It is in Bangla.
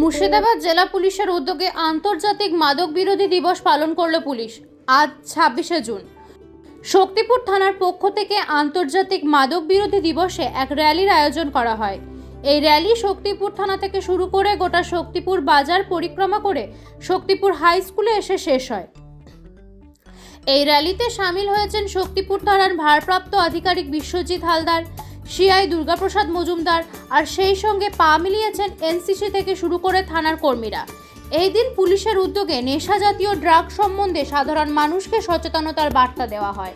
মুর্শিদাবাদ জেলা পুলিশের উদ্যোগে আন্তর্জাতিক মাদক বিরোধী দিবস পালন করল পুলিশ আজ ছাব্বিশে জুন। শক্তিপুর থানার পক্ষ থেকে আন্তর্জাতিক মাদক বিরোধী দিবসে এক র্যালির আয়োজন করা হয়। এই র্যালি শক্তিপুর থানা থেকে শুরু করে গোটা শক্তিপুর বাজার পরিক্রমা করে শক্তিপুর হাই স্কুলে এসে শেষ হয়। এই র্যালিতে সামিল হয়েছেন শক্তিপুর থানার ভারপ্রাপ্ত আধিকারিক বিশ্বজিৎ হালদার সিআই দুর্গাপ্রসাদ মজুমদার আর সেই সঙ্গে পা মিলিয়েছেন এনসিসি থেকে শুরু করে থানার কর্মীরা। এই দিন পুলিশের উদ্যোগে নেশা জাতীয় ড্রাগ সম্বন্ধে সাধারণ মানুষকে সচেতনতার বার্তা দেওয়া হয়।